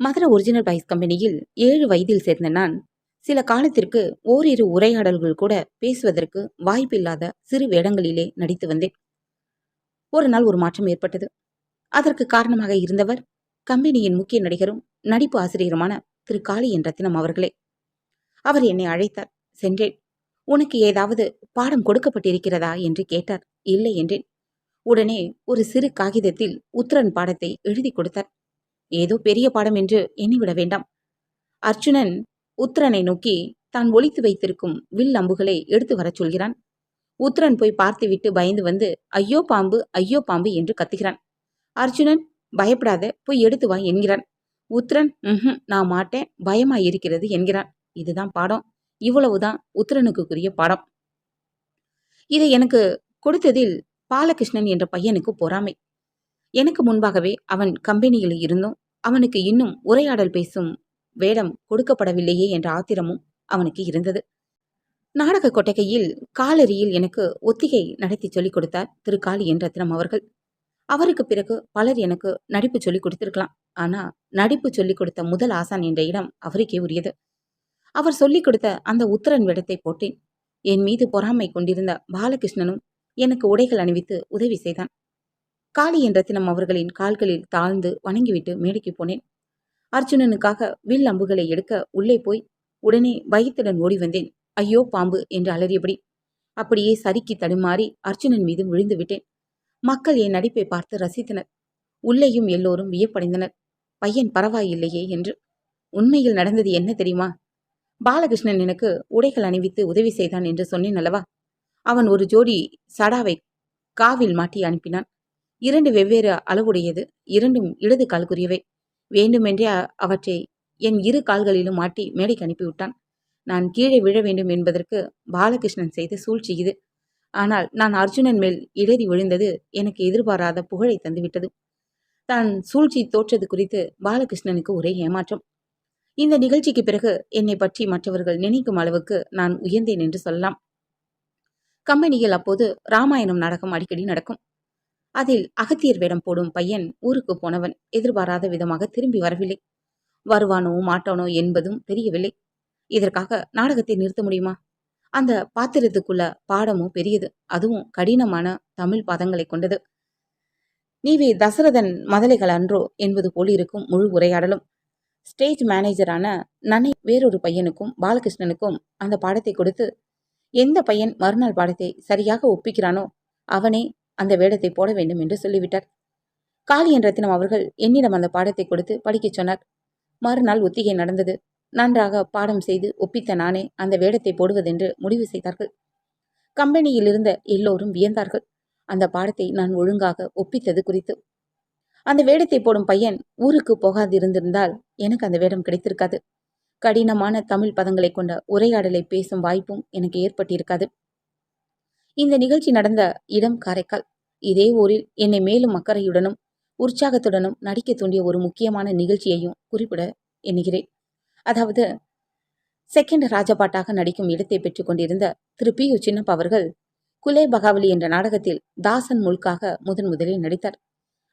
Madurai original boys கம்பெனியில் ஏழு வயதில் சேர்ந்த நான் சில காலத்திற்கு ஓரிரு உரையாடல்கள் கூட பேசுவதற்கு வாய்ப்பில்லாத சிறு வேடங்களிலே நடித்து வந்தேன். ஒரு நாள் ஒரு மாற்றம் ஏற்பட்டது. அதற்கு காரணமாக இருந்தவர் கம்பெனியின் முக்கிய நடிகரும் நடிப்பு ஆசிரியருமான திரு காளி என் ரத்தினம் அவர்களே. அவர் என்னை அழைத்தார். சென்றேன். உனக்கு ஏதாவது பாடம் கொடுக்கப்பட்டிருக்கிறதா? என்று கேட்டார். இல்லை என்றேன். உடனே ஒரு சிறு காகிதத்தில் உத்திரன் பாடத்தை எழுதி கொடுத்தார். ஏதோ பெரிய பாடம் என்று எண்ணிவிட வேண்டாம். அர்ஜுனன் உத்திரனை நோக்கி தான் ஒழித்து வைத்திருக்கும் வில் அம்புகளை எடுத்து வரச் சொல்கிறான். உத்திரன் போய் பார்த்துவிட்டு பயந்து வந்து ஐயோ பாம்பு ஐயோ பாம்பு என்று கத்துகிறான். அர்ஜுனன் பயப்படாத போய் எடுத்து வா என்கிறான். உத்திரன் ம் நான் மாட்டேன் பயமா இருக்கிறது என்கிறான். இதுதான் பாடம். இவ்வளவுதான் உத்திரனுக்குரிய பாடம். இதை எனக்கு கொடுத்ததில் பாலகிருஷ்ணன் என்ற பையனுக்கு பொறாமை. எனக்கு முன்பாகவே அவன் கம்பெனியில் இருந்தும் அவனுக்கு இன்னும் உரையாடல் பேசும் வேடம் கொடுக்கப்படவில்லையே என்ற ஆத்திரமும் அவனுக்கு இருந்தது. நாடக கொட்டகையில் காலரியில் எனக்கு ஒத்திகை நடத்தி சொல்லிக் கொடுத்தார் திரு காளி என் ரத்னம் அவர்கள். அவருக்கு பிறகு பலர் எனக்கு நடிப்பு சொல்லிக் கொடுத்திருக்கலாம். ஆனால் நடிப்பு சொல்லிக் கொடுத்த முதல் ஆசான் என்ற இடம் அவருக்கே உரியது. அவர் சொல்லிக் கொடுத்த அந்த உத்தரன் வேடத்தை போட்டேன். என் மீது பொறாமை கொண்டிருந்த பாலகிருஷ்ணனும் எனக்கு உடைகள் அணிவித்து உதவி செய்தான். காளி என்ற தினம் அவர்களின் கால்களில் தாழ்ந்து வணங்கிவிட்டு மேடைக்கு போனேன். அர்ஜுனனுக்காக வில் அம்புகளை எடுக்க உள்ளே போய் உடனே பயத்துடன் ஓடி வந்தேன். ஐயோ பாம்பு என்று அலறியபடி அப்படியே சறுக்கி தடுமாறி அர்ஜுனன் மீது விழுந்து விட்டேன். மக்கள் என் நடிப்பை பார்த்து ரசித்தனர். உள்ளேயும் எல்லோரும் வியப்படைந்தனர். பையன் பரவாயில்லையே என்று. உண்மையில் நடந்தது என்ன தெரியுமா? பாலகிருஷ்ணன் எனக்கு உடைகள் அணிவித்து உதவி செய்தான் என்று சொன்னேன் அல்லவா? அவன் ஒரு ஜோடி சடாவை காவில் மாட்டி அனுப்பினான். இரண்டு வெவ்வேறு அளவுடையது இரண்டும் இடது கால்குரியவை வேண்டுமென்றே அவற்றை என் இரு கால்களிலும் மாட்டி மேடைக்கு அனுப்பிவிட்டான். நான் கீழே விழ வேண்டும் என்பதற்கு பாலகிருஷ்ணன் செய்த சூழ்ச்சி இது. ஆனால் நான் அர்ஜுனன் மேல் இடறி விழுந்தது எனக்கு எதிர்பாராத புகழை தந்துவிட்டது. தான் சூழ்ச்சி தோற்றது குறித்து பாலகிருஷ்ணனுக்கு ஒரே ஏமாற்றம். இந்த நிகழ்ச்சிக்கு பிறகு என்னை பற்றி மற்றவர்கள் நினைக்கும் அளவுக்கு நான் உயர்ந்தேன் என்று சொல்லலாம். கம்பெனியில் அப்போது ராமாயணம் நாடகம் அடிக்கடி நடக்கும். அதில் அகத்தியர் வேடம் போடும் பையன் ஊருக்கு போனவன் எதிர்பாராத விதமாக திரும்பி வரவில்லை. வருவானோ மாட்டானோ என்பதும் தெரியவில்லை. இதற்காக நாடகத்தை நிறுத்த முடியுமா? அந்த பாத்திரத்துக்குள்ள பாடமும் பெரியது. அதுவும் கடினமான தமிழ் பதங்களை கொண்டது. நீவே தசரதன் மதலைகள் அன்றோ என்பது போல் இருக்கும் முழு உரையாடலும். ஸ்டேஜ் மேனேஜரான நனை வேறொரு பையனுக்கும் பாலகிருஷ்ணனுக்கும் அந்த பாடத்தை கொடுத்து எந்த பையன் மறுநாள் பாடத்தை சரியாக ஒப்பிக்கிறானோ அவனே அந்த வேடத்தை போட வேண்டும் என்று சொல்லிவிட்டார். காளியன் ரத்தினம் அவர்கள் என்னிடம் அந்த பாடத்தை கொடுத்து படிக்கச் சொன்னார். மறுநாள் ஒத்திகை நடந்தது. நன்றாக பாடம் செய்து ஒப்பித்த நானே அந்த வேடத்தை போடுவதென்று முடிவு செய்தார்கள். கம்பெனியில் இருந்த எல்லோரும் வியந்தார்கள். அந்த பாடத்தை நான் ஒழுங்காக ஒப்பித்தது குறித்து. அந்த வேடத்தை போடும் பையன் ஊருக்கு போகாதிருந்திருந்தால் எனக்கு அந்த வேடம் கிடைத்திருக்காது. கடினமான தமிழ் பதங்களை கொண்ட உரையாடலை பேசும் வாய்ப்பும் எனக்கு ஏற்பட்டிருக்காது. இந்த நிகழ்ச்சி நடந்த இடம் காரைக்கால். இதே ஊரில் என்னை மேலும் அக்கறையுடனும் உற்சாகத்துடனும் நடிக்க தூண்டிய ஒரு முக்கியமான நிகழ்ச்சியையும் குறிப்பிட எண்ணுகிறேன். அதாவது செகண்ட் ராஜபாட்டாக நடிக்கும் இடத்தை பெற்றுக்கொண்டிருந்த திரு. பி. யு. சின்னப்ப அவர்கள் குலே பகாவலி என்ற நாடகத்தில் தாசன் முழுக்காக முதன் முதலில் நடித்தார்.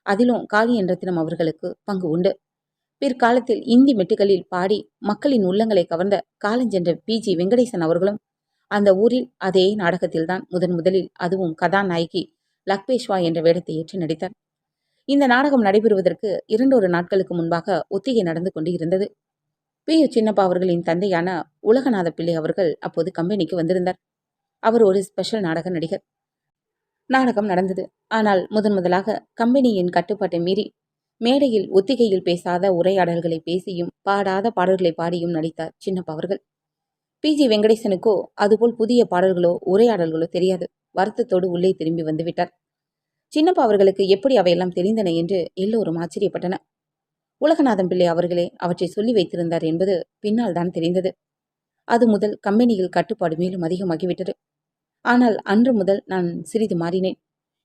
அதிலும் காளி ரத்தினம் அவர்களுக்கு பங்கு உண்டு. பிற்காலத்தில் இந்தி மெட்டுகளில் பாடி மக்களின் உள்ளங்களை கவர்ந்த காலஞ்சென்ற பி. ஜி. வெங்கடேசன் அவர்களும் அந்த ஊரில் அதே நாடகத்தில்தான் முதன் முதலில் அதுவும் கதாநாயகி லக்பேஷ்வா என்ற வேடத்தை ஏற்று நடித்தார். இந்த நாடகம் நடைபெறுவதற்கு இரண்டொரு நாட்களுக்கு முன்பாக ஒத்திகை நடந்து கொண்டு இருந்தது. பி. யு சின்னப்பா அவர்களின் தந்தையான உலகநாத பிள்ளை அவர்கள் அப்போது கம்பெனிக்கு வந்திருந்தார். அவர் ஒரு ஸ்பெஷல் நாடக நடிகர். நாடகம் நடந்தது. ஆனால் முதன் முதலாக கம்பெனியின் கட்டுப்பாட்டை மீறி மேடையில் ஒத்திகையில் பேசாத உரையாடல்களை பேசியும் பாடாத பாடல்களை பாடியும் நடித்தார் சின்னப்பா அவர்கள். பி. ஜி. வெங்கடேசனுக்கோ அதுபோல் புதிய பாடல்களோ உரையாடல்களோ தெரியாது. வருத்தத்தோடு உள்ளே திரும்பி வந்துவிட்டார். சின்னப்பா அவர்களுக்கு எப்படி அவையெல்லாம் தெரிந்தன என்று எல்லோரும் ஆச்சரியப்பட்டன உலகநாதன் பிள்ளை அவர்களே அவற்றை சொல்லி வைத்திருந்தார் என்பது பின்னால் தான் தெரிந்தது. அது முதல் கம்பெனியில் கட்டுப்பாடு மேலும் அதிகமாகிவிட்டது. ஆனால் அன்று முதல் நான் சிறிது மாறினேன்.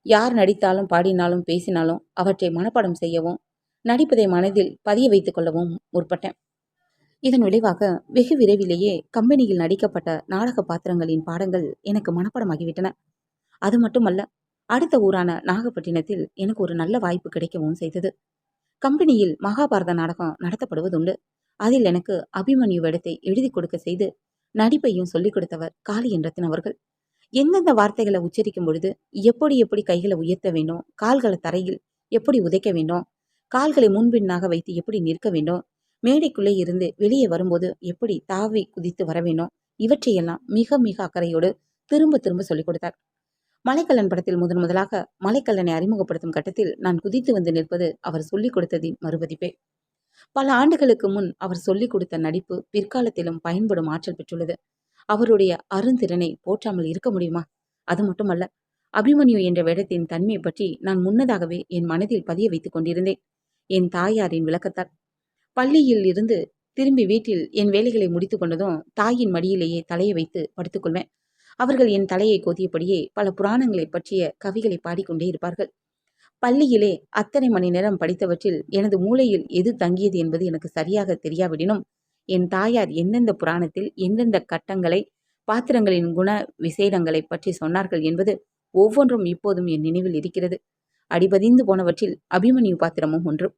யார் நடித்தாலும் பாடினாலும் பேசினாலும் அவற்றை மனப்பாடம் செய்யவும் நடிப்பதை மனதில் பதிய வைத்துக் கொள்ளவும் முற்பட்டேன். இதன் விளைவாக வெகு விரைவிலேயே கம்பெனியில் நடிக்கப்பட்ட நாடக பாத்திரங்களின் பாடங்கள் எனக்கு மனப்பாடமாகிவிட்டன. அது மட்டுமல்ல அடுத்த ஊரான நாகப்பட்டினத்தில் எனக்கு ஒரு நல்ல வாய்ப்பு கிடைக்கவும் செய்தது. கம்பெனியில் மகாபாரத நாடகம் நடத்தப்படுவதுண்டு. அதில் எனக்கு அபிமன்யு வேடத்தை எழுதி கொடுக்க செய்து நடிப்பையும் சொல்லிக் கொடுத்தவர் காளி என்றத்தின் அவர்கள். எந்தெந்த வார்த்தைகளை உச்சரிக்கும் பொழுது எப்படி எப்படி கைகளை உயர்த்த வேண்டும் கால்களை தரையில் எப்படி உதைக்க வேண்டும் கால்களை முன்பின்னாக வைத்து எப்படி நிற்க வேண்டும் மேடைக்குள்ளே இருந்து வெளியே வரும்போது எப்படி தாவி குதித்து வர இவற்றையெல்லாம் மிக மிக அக்கறையோடு திரும்ப திரும்ப சொல்லிக் கொடுத்தார். மலைக்கல்லன் படத்தில் முதன் முதலாக மலைக்கல்லனை அறிமுகப்படுத்தும் கட்டத்தில் நான் குதித்து வந்து நிற்பது அவர் சொல்லிக் கொடுத்ததின் மறுபதிப்பே. பல ஆண்டுகளுக்கு முன் அவர் சொல்லிக் கொடுத்த நடிப்பு பிற்காலத்திலும் பயன்படும் ஆற்றல் பெற்றுள்ளது. அவருடைய அருந்திறனை போற்றாமல் இருக்க முடியுமா? அது மட்டுமல்ல அபிமன்யு என்ற வேடத்தின் தன்மையை பற்றி நான் முன்னதாகவே என் மனதில் பதிய வைத்துக் கொண்டிருந்தேன். என் தாயாரின் விளக்கத்தால் பள்ளியில் இருந்து திரும்பி வீட்டில் என் வேலைகளை முடித்து கொண்டதும் தாயின் மடியிலேயே தலையை வைத்து படுத்துக்கொள்வேன் அவர்கள் என் தலையை கோதியபடியே பல புராணங்களை பற்றிய கவிகளை பாடிக்கொண்டே இருப்பார்கள். பள்ளியிலே அத்தனை மணி நேரம் படித்தவற்றில் எனது மூளையில் எது தங்கியது என்பது எனக்கு சரியாக தெரியாவிடனும் என் தாயார் எந்தெந்த புராணத்தில் எந்தெந்த கட்டங்களை பாத்திரங்களின் குண விசேடங்களை பற்றி சொன்னார்கள் என்பது ஒவ்வொன்றும் இப்போதும் என் நினைவில் இருக்கிறது. அடிபதிந்து போனவற்றில் அபிமன்யு பாத்திரமும் ஒன்று.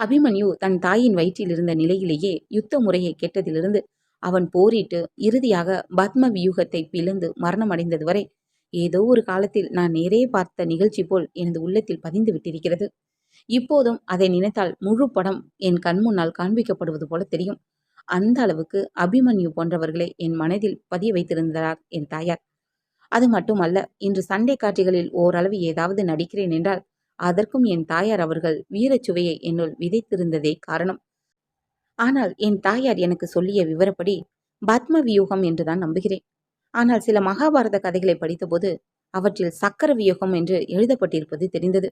அபிமன்யு தன் தாயின் வயிற்றில் இருந்த நிலையிலேயே யுத்த முறையை கேட்டதிலிருந்து அவன் போரிட்டு இறுதியாக பத்ம வியூகத்தை பிளந்து மரணமடைந்தது வரை ஏதோ ஒரு காலத்தில் நான் நேரே பார்த்த நிகழ்ச்சி போல் எனது உள்ளத்தில் பதிந்து விட்டிருக்கிறது. இப்போதும் அதை நினைத்தால் முழு படம் என் கண்முன்னால் காண்பிக்கப்படுவது போல தெரியும். அந்த அளவுக்கு அபிமன்யு போன்றவர்களை என் மனதில் பதிய வைத்திருந்தார் என் தாயார். அது மட்டுமல்ல இன்று சண்டை காட்சிகளில் ஓரளவு ஏதாவது நடிக்கிறேன் என்றால் அதற்கும் என் தாயார் அவர்கள் வீரச்சுவையை என்னுள் விதைத்திருந்ததே காரணம். ஆனால் என் தாயார் எனக்கு சொல்லிய விவரப்படி பத்ம வியூகம் என்றுதான் நம்புகிறேன். ஆனால் சில மகாபாரத கதைகளை படித்தபோது அவற்றில் சக்கர வியூகம் என்று எழுதப்பட்டிருப்பது தெரிந்தது.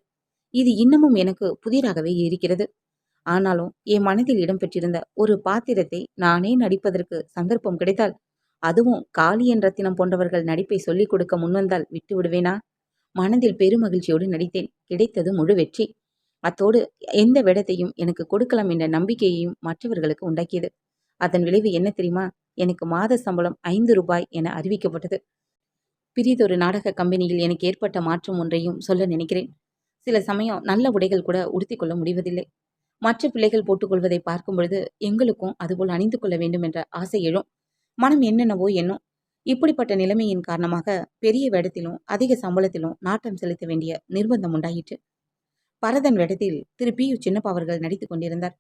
இது இன்னமும் எனக்கு புதிராகவே இருக்கிறது. ஆனாலும் என் மனதில் இடம்பெற்றிருந்த ஒரு பாத்திரத்தை நானே நடிப்பதற்கு சந்தர்ப்பம் கிடைத்தால் அதுவும் காளியன் ரத்தினம் போன்றவர்கள் நடிப்பை சொல்லிக் கொடுக்க முன்வந்தால் விட்டு விடுவேனா மனதில் பெருமகிழ்ச்சியோடு நடித்தேன். கிடைத்தது முழு வெற்றி. அத்தோடு எந்த வேடத்தையும் எனக்கு கொடுக்கலாம் என்ற நம்பிக்கையையும் மற்றவர்களுக்கு உண்டாக்கியது. அதன் விளைவு என்ன தெரியுமா? எனக்கு மாத சம்பளம் ஐந்து ரூபாய் என அறிவிக்கப்பட்டது. பிரிதொரு நாடக கம்பெனியில் எனக்கு ஏற்பட்ட மாற்றம் ஒன்றையும் சொல்ல நினைக்கிறேன். சில சமயம் நல்ல உடைகள் கூட உடுத்திக்கொள்ள முடிவதில்லை. மற்ற பிள்ளைகள் போட்டுக்கொள்வதை பார்க்கும் பொழுது எங்களுக்கும் அதுபோல் அணிந்து கொள்ள வேண்டும் என்ற ஆசை எழும். மனம் என்னென்னவோ என்னும் இப்படிப்பட்ட நிலைமையின் காரணமாக பெரிய வேடத்திலும் அதிக சம்பளத்திலும் நாட்டம் செலுத்த வேண்டிய நிர்பந்தம் உண்டாயிற்று. பரதன் வேடத்தில் திரு. பி. யு. சின்னப்பா அவர்கள் நடித்துக் கொண்டிருந்தார்.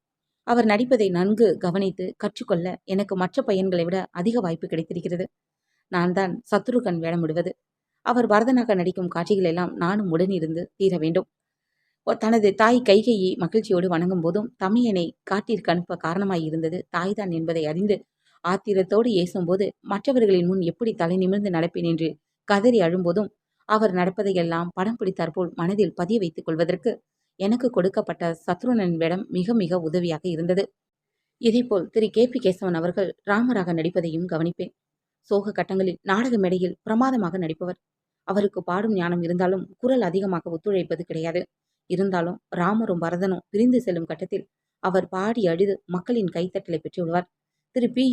அவர் நடிப்பதை நன்கு கவனித்து கற்றுக்கொள்ள எனக்கு மற்ற பையன்களை விட அதிக வாய்ப்பு கிடைத்திருக்கிறது. நான் தான் சத்ருகன் வேடமிடுவது அவர் பரதனாக நடிக்கும் காட்சிகள் எல்லாம் நானும் உடனிருந்து தீர வேண்டும். தனது தாய் கைகையை மகிழ்ச்சியோடு வணங்கும் போதும் தமையனை காட்டிற்கு அனுப்ப காரணமாயிருந்தது தாய்தான் என்பதை அறிந்து ஆத்திரத்தோடு ஏசும்போது மற்றவர்களின் முன் எப்படி தலை நிமிர்ந்து நடப்பேன் என்று கதறி அழும்போதும் அவர் நடப்பதையெல்லாம் படம் பிடித்தாற்போல் மனதில் பதிய வைத்துக் கொள்வதற்கு எனக்கு கொடுக்கப்பட்ட சத்ருனன் வேடம் மிக மிக உதவியாக இருந்தது. இதேபோல் திரு கே. பி. கேசவன் அவர்கள் ராமராக நடிப்பதையும் கவனிப்பேன். சோக கட்டங்களில் நாடக மேடையில் பிரமாதமாக நடிப்பவர். அவருக்கு பாடும் ஞானம் இருந்தாலும் குரல் அதிகமாக ஒத்துழைப்பது கிடையாது. இருந்தாலும் ராமரும் பரதனும் பிரிந்து செல்லும் கட்டத்தில் அவர் பாடி அழுது மக்களின் கைத்தட்டலை பெற்றுவிடுவார். திரு பி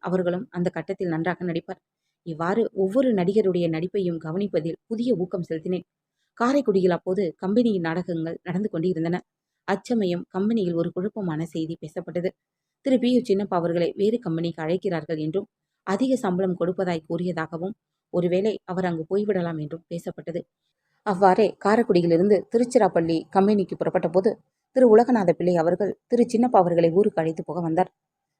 அவர்களும் அந்த கட்டத்தில் நன்றாக நடிப்பார். இவ்வாறு ஒவ்வொரு நடிகருடைய நடிப்பையும் கவனிப்பதில் புதிய ஊக்கம் செலுத்தினேன். காரைக்குடியில் அப்போது கம்பெனியின் நாடகங்கள் நடந்து கொண்டிருந்தன. அச்சமயம் கம்பெனியில் ஒரு குழப்பமான செய்தி பேசப்பட்டது. திரு பி யு சின்னப்பா அவர்களை வேறு கம்பெனிக்கு அழைக்கிறார்கள் என்றும் அதிக சம்பளம் கொடுப்பதாய் கூறியதாகவும் ஒருவேளை அவர் அங்கு போய்விடலாம் என்றும் பேசப்பட்டது. அவ்வாறே காரைக்குடியிலிருந்து திருச்சிராப்பள்ளி கம்பெனிக்கு புறப்பட்ட போது திரு. உலகநாத பிள்ளை அவர்கள் திரு. சின்னப்பா அவர்களை ஊருக்கு அழைத்து போக வந்தார்.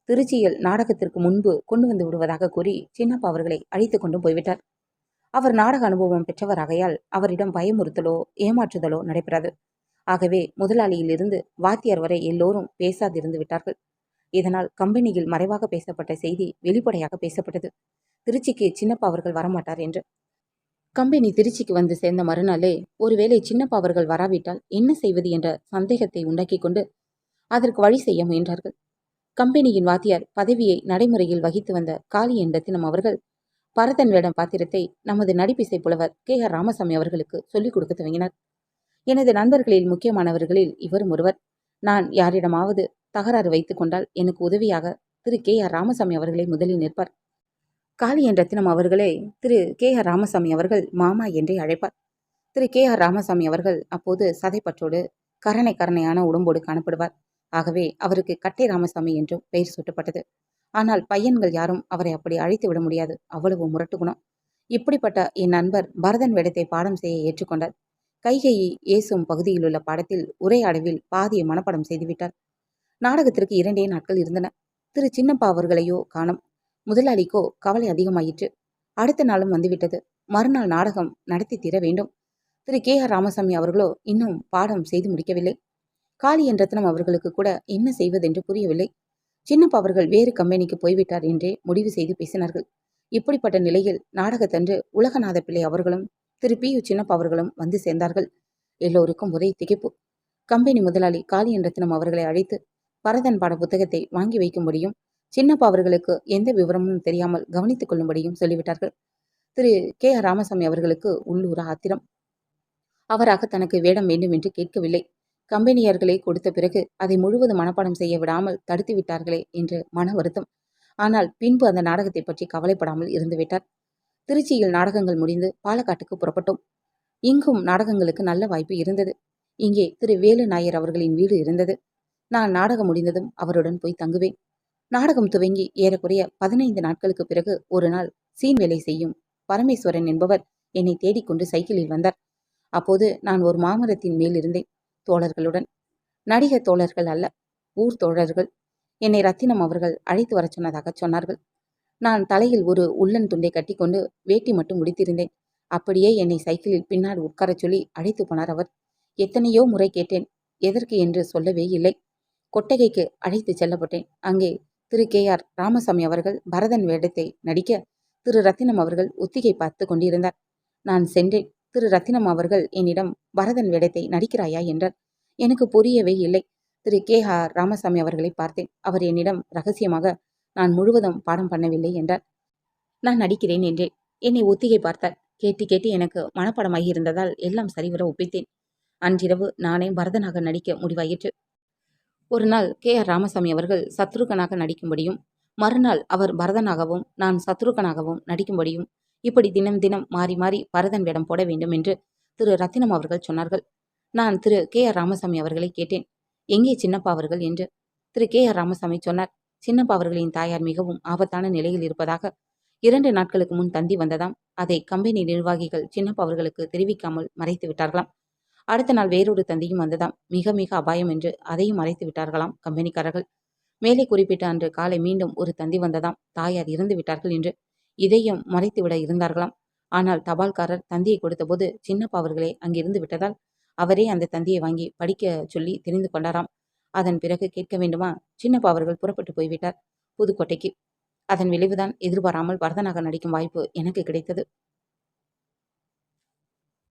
திருச்சியில் நாடகத்திற்கு முன்பு கொண்டு வந்து விடுவதாக கூறி சின்னப்பா அவர்களை அழைத்து கொண்டு போய்விட்டார். அவர் நாடக அனுபவம் பெற்றவராகையால் அவரிடம் பயமுறுத்தலோ ஏமாற்றுதலோ நடைபெறாது. ஆகவே முதலாளியிலிருந்து வாத்தியார் வரை எல்லோரும் பேசாதிருந்து விட்டார்கள். இதனால் கம்பெனியில் மறைவாக பேசப்பட்ட செய்தி வெளிப்படையாக பேசப்பட்டது. திருச்சிக்கு சின்னப்பா அவர்கள் வரமாட்டார் என்று. கம்பெனி திருச்சிக்கு வந்து சேர்ந்த மறுநாளே ஒருவேளை சின்னப்பா அவர்கள் வராவிட்டால் என்ன செய்வது என்ற சந்தேகத்தை உண்டாக்கி கொண்டு அதற்கு வழி செய்ய முயன்றார்கள். கம்பெனியின் வாத்தியார் பதவியை நடைமுறையில் வகித்து வந்த காளி என் அவர்கள் பரதன் வேடம் பாத்திரத்தை நமது நடிப்பிசை புலவர் கே ஆர் ராமசாமி அவர்களுக்கு சொல்லிக் கொடுக்க துவங்கினார். எனது நண்பர்களில் முக்கியமானவர்களில் இவரும் ஒருவர். நான் யாரிடமாவது தகராறு வைத்துக் கொண்டால் எனக்கு உதவியாக திரு கே ஆர் ராமசாமி அவர்களை முதலில் நிற்பார். காளி என்ற தினம் அவர்களே திரு கே ஆர் ராமசாமி அவர்கள் மாமா என்றே அழைப்பார். திரு கே ஆர் ராமசாமி அவர்கள் அப்போது சதைப்பற்றோடு கரணை கரணையான உடம்போடு காணப்படுவார். ஆகவே அவருக்கு கட்டை ராமசாமி என்றும் பெயர் சூட்டப்பட்டது. ஆனால் பையன்கள் யாரும் அவரை அப்படி அழைத்து விட முடியாது. அவ்வளவு முரட்டு குணம். இப்படிப்பட்ட என் நண்பர் பரதன் வேடத்தை பாடம் செய்ய ஏற்றுக்கொண்டார். கைகையை ஏசும் பகுதியில் உள்ள பாடத்தில் அளவில் பாதியை மனப்பாடம் செய்துவிட்டார் நாடகத்திற்கு இரண்டே நாட்கள் இருந்தன. திரு சின்னப்பா அவர்களையோ காணும். முதலாளிக்கோ கவலை அதிகமாயிற்று. அடுத்த நாளும் வந்துவிட்டது. மறுநாள் நாடகம் நடத்தி தீர வேண்டும். திரு கே ஆர் ராமசாமி அவர்களோ இன்னும் பாடம் செய்து முடிக்கவில்லை. காளியன் ரத்னம் அவர்களுக்கு கூட என்ன செய்வதென்று புரியவில்லை. சின்னப்பா அவர்கள் வேறு கம்பெனிக்கு போய்விட்டார் என்றே முடிவு செய்து பேசினார்கள். இப்படிப்பட்ட நிலையில் நாடகத்தன்று உலகநாத பிள்ளை அவர்களும் திரு பி யு சின்னப்பா அவர்களும் வந்து சேர்ந்தார்கள். எல்லோருக்கும் ஒரே திகைப்பு. கம்பெனி முதலாளி காளியன் ரத்னம் அவர்களை அழைத்து பரதன் பாட புத்தகத்தை வாங்கி வைக்கும்படியும் சின்னப்பா அவர்களுக்கு எந்த விவரமும் தெரியாமல் கவனித்துக் கொள்ளும்படியும் சொல்லிவிட்டார்கள். திரு. கே. ஆர். ராமசாமி அவர்களுக்கு உள்ளூர ஆத்திரம். அவராக தனக்கு வேடம் வேண்டும் என்று கேட்கவில்லை. கம்பெனியர்களை கொடுத்த பிறகு அதை முழுவதும் மனப்பாடம் செய்ய விடாமல் தடுத்து விட்டார்களே என்று மன வருத்தம். ஆனால் பின்பு அந்த நாடகத்தை பற்றி கவலைப்படாமல் இருந்துவிட்டார் திருச்சியில் நாடகங்கள் முடிந்து பாலக்காட்டுக்கு புறப்பட்டோம். இங்கும் நாடகங்களுக்கு நல்ல வாய்ப்பு இருந்தது. இங்கே திரு வேலு நாயர் அவர்களின் வீடு இருந்தது. நான் நாடகம் முடிந்ததும் அவருடன் போய் தங்குவேன். நாடகம் துவங்கி ஏறக்குறைய பதினைந்து நாட்களுக்கு பிறகு ஒரு நாள் சீன் வேலை செய்யும் பரமேஸ்வரன் என்பவர் என்னை தேடிக்கொண்டு சைக்கிளில் வந்தார். அப்போது நான் ஒரு மாமரத்தின் மேல் இருந்தேன். தோழர்களுடன். நடிக தோழர்கள் அல்ல ஊர் தோழர்கள். என்னை ரத்தினம் அவர்கள் அழைத்து வரச் சொன்னதாக சொன்னார்கள். நான் தலையில் ஒரு உள்ளன் துண்டை கட்டிக்கொண்டு வேட்டி மட்டும் முடித்திருந்தேன் அப்படியே என்னை சைக்கிளில் பின்னால் உட்காரச் சொல்லி அழைத்து போனார் அவர். எத்தனையோ முறை கேட்டேன் எதற்கு என்று சொல்லவே இல்லை. கொட்டகைக்கு அழைத்து செல்லப்பட்டேன். அங்கே திரு கே ஆர் ராமசாமி அவர்கள் பரதன் வேடத்தை நடிக்க திரு ரத்தினம் அவர்கள் ஒத்திகை பார்த்து கொண்டிருந்தார். நான் சென்றேன். திரு ரத்தினம் அவர்கள் என்னிடம் பரதன் வேடத்தை நடிக்கிறாயா என்றார். எனக்கு புரியவே இல்லை. திரு கே ஆர் ராமசாமி அவர்களை பார்த்தேன். அவர் என்னிடம் ரகசியமாக நான் முழுவதும் பாடம் பண்ணவில்லை என்றார். நான் நடிக்கிறேன் என்றேன். என்னை ஒத்திகை பார்த்தார். கேட்டு கேட்டு எனக்கு மனப்படமாகி இருந்ததால் எல்லாம் சரிவர ஒப்பித்தேன். அன்றிரவு நானே பரதனாக நடிக்க முடிவாயிற்று. ஒரு நாள் கே ஆர் ராமசாமி அவர்கள் சத்ருகனாக நடிக்கும்படியும் மறுநாள் அவர் பரதனாகவும் நான் சத்ருகனாகவும் நடிக்கும்படியும் இப்படி தினம் தினம் மாறி மாறி பரதன் வேடம் போட வேண்டும் என்று திரு ரத்தினம் அவர்கள் சொன்னார்கள். நான் திரு கே ஆர் ராமசாமி அவர்களை கேட்டேன். எங்கே சின்னப்பா அவர்கள் என்று? திரு கே ஆர் ராமசாமி சொன்னார் சின்னப்பா அவர்களின் தாயார் மிகவும் ஆபத்தான நிலையில் இருப்பதாக இரண்டு நாட்களுக்கு முன் தந்தி வந்ததாம். அதை கம்பெனி நிர்வாகிகள் சின்னப்பா அவர்களுக்கு தெரிவிக்காமல் மறைத்து விட்டார்களாம். அடுத்த நாள் வேறொரு தந்தியும் வந்ததாம். மிக மிக அபாயம் என்று அதையும் மறைத்து விட்டார்களாம் கம்பெனிக்காரர்கள். மேலே குறிப்பிட்ட அன்று காலை மீண்டும் ஒரு தந்தி வந்ததாம். தாயார் இறந்து விட்டார்கள் என்று இதையும் மறைத்துவிட இருந்தார்களாம். ஆனால் தபால்காரர் தந்தியை கொடுத்தபோது சின்னப்பா அவர்களே அங்கிருந்து விட்டதால் அவரே அந்த தந்தியை வாங்கி படிக்க சொல்லி தெரிந்து கொண்டாராம். அதன் பிறகு கேட்க வேண்டுமா? சின்னப்பா அவர்கள் புறப்பட்டு போய்விட்டார். புதுக்கோட்டைக்கு. அதன் விளைவுதான் எதிர்பாராமல் வரதனாக நடிக்கும் வாய்ப்பு எனக்கு கிடைத்தது.